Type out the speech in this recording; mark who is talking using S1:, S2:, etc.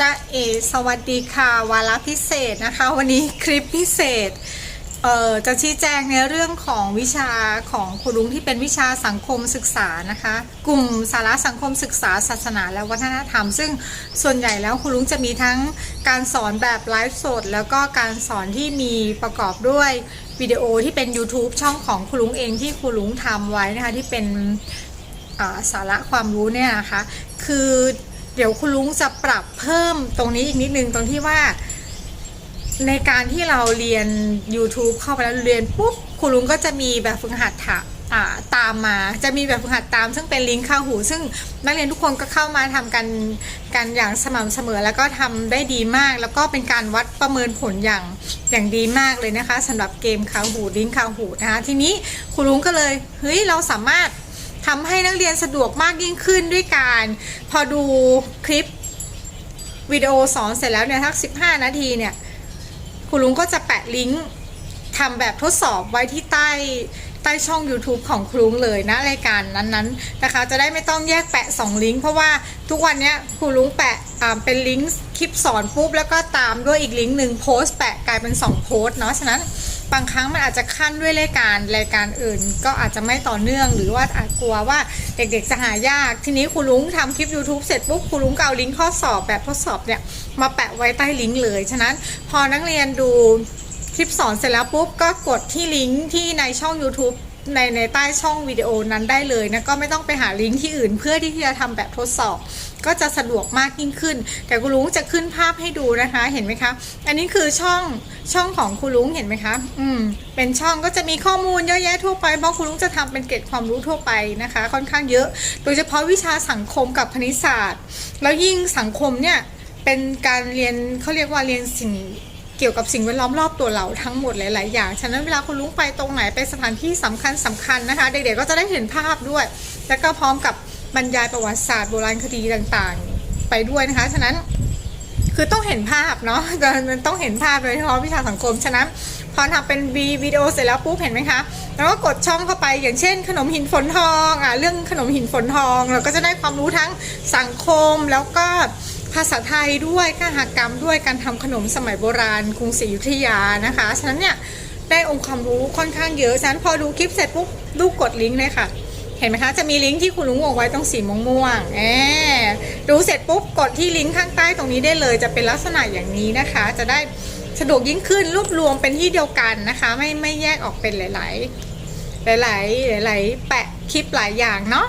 S1: จ้าเอสวัสดีค่ะ วาระพิเศษนะคะ วันนี้คลิปพิเศษเอ่อจะชี้แจงในเรื่องของวิชาของครูลุงที่เป็นวิชาสังคมศึกษานะคะ กลุ่มสาระสังคมศึกษา ศาสนาและวัฒนธรรม ซึ่งส่วนใหญ่แล้วครูลุงจะมีทั้งการสอนแบบไลฟ์สด แล้วก็การสอนที่มีประกอบด้วยวิดีโอที่เป็น YouTube ช่องของครูลุงเองที่ครูลุงทำไว้นะคะที่เป็นสาระความรู้เนี่ยนะคะ คือ ดี๋ยวคุณลุงจะปรับเพิ่มตรงนี้อีกนิดนึงตรงที่ว่า ในการที่เราเรียน YouTube เข้าไปแล้วเรียนปุ๊บคุณลุงก็จะมีแบบฝึกหัดถะตามมาจะมีแบบฝึกหัดตาม ซึ่งเป็นลิงก์เข้าหู ซึ่งนักเรียนทุกคนก็เข้ามาทำกันกันอย่างสม่ำเสมอแล้วก็ทำได้ดีมาก แล้วก็เป็นการวัดประเมินผลอย่างอย่างดีมากเลยนะคะสำหรับเกมเข้าหูลิงก์เข้าหูนะคะทีนี้คุณลุงก็เลยเฮ้ยเราสามารถ ทำให้นักเรียนสะดวกมากยิ่งขึ้นด้วยการ พอดูคลิปวิดีโอสอนเสร็จแล้วเนี่ยทัก 15 นาทีเนี่ยคุณลุงก็จะแปะลิงก์ทำแบบทดสอบไว้ที่ใต้ใต้ช่อง YouTube ของครูลุงเลยนะรายการนั้นๆนะคะ จะได้ไม่ต้องแยกแปะ 2 ลิงก์เพราะว่าทุกวันเนี้ยครูลุงแปะเป็นลิงก์คลิปสอนปุ๊บแล้วก็ตามด้วยอีกลิงก์หนึ่งโพสต์แปะกลายเป็น 2 โพสต์เนาะฉะนั้น บางครั้งมันอาจจะขั้นด้วยรายการรายการอื่น ก็อาจจะไม่ต่อเนื่อง หรือว่าอาจกลัวว่าเด็กๆจะหายาก ทีนี้ครูลุงทำคลิป YouTube เสร็จปุ๊บครูลุงก็เอาลิงก์ข้อสอบแบบทดสอบเนี่ยมาแปะไว้ใต้ลิงก์เลย ฉะนั้นพอนักเรียนดูคลิปสอนเสร็จแล้วปุ๊บก็กดที่ลิงก์ที่ในช่อง YouTube ในในใต้ช่องวิดีโอนั้นได้เลยนะก็ไม่ต้องไปหาลิงก์ที่อื่น เพื่อที่จะทำแบบทดสอบ ก็จะสะดวกมากยิ่งขึ้น แต่คุณลุงจะขึ้นภาพให้ดูนะคะเห็นไหมคะอันนี้คือช่องช่องของคุณลุงเห็นไหมคะอืมเป็นช่องก็จะมีข้อมูลเยอะแยะทั่วไปเพราะคุณลุงจะทำเป็นเกร็ดความรู้ทั่วไปนะคะ ค่อนข้างเยอะ โดยเฉพาะวิชาสังคมกับคณิตศาสตร์ แล้วยิ่งสังคมเนี่ยเป็นการเรียนเขาเรียกว่าเรียนสิ่ง เกี่ยวกับสิ่งแวดล้อมรอบตัวเราทั้งหมดหลาย ๆ อย่าง ฉะนั้นเวลาคุณลุงไปตรงไหนไปสถานที่สำคัญสำคัญนะคะ เด็ก ๆ ก็จะได้เห็นภาพด้วย แล้วก็พร้อมกับบรรยายประวัติศาสตร์โบราณคดีต่าง ๆ ไปด้วยนะคะ ฉะนั้นคือต้องเห็นภาพเนาะมันต้องเห็นภาพโดยเฉพาะวิชาสังคม ฉะนั้นพอทำเป็นวีวิดีโอเสร็จแล้วปุ๊บเห็นไหมคะ แล้วก็กดช่องเข้าไปอย่างเช่น ขนมหินฝนทองอะเรื่องขนมหินฝนทอง เราก็จะได้ความรู้ทั้งสังคมแล้วก็ ภาษาไทยด้วยคหกกรรมด้วยการทำขนมสมัยโบราณกรุงศรีอยุธยานะคะฉะนั้นเนี่ยได้องค์ความรู้ค่อนข้างเยอะฉะนั้นพอดูคลิปเสร็จปุ๊บลูกกดลิงก์เลยค่ะ เห็นไหมคะจะมีลิงก์ที่คุณลุงวงไว้ตรงสีม่วงๆแอบดูเสร็จปุ๊บกดที่ลิงก์ข้างใต้ตรงนี้ได้เลย จะเป็นลักษณะอย่างนี้นะคะ จะได้สะดวกยิ่งขึ้นรวบรวมเป็นที่เดียวกันนะคะ ไม่ไม่แยกออกเป็นหลาย ๆ หลาย ๆ หลาย ๆ แปะคลิปหลายอย่างเนาะ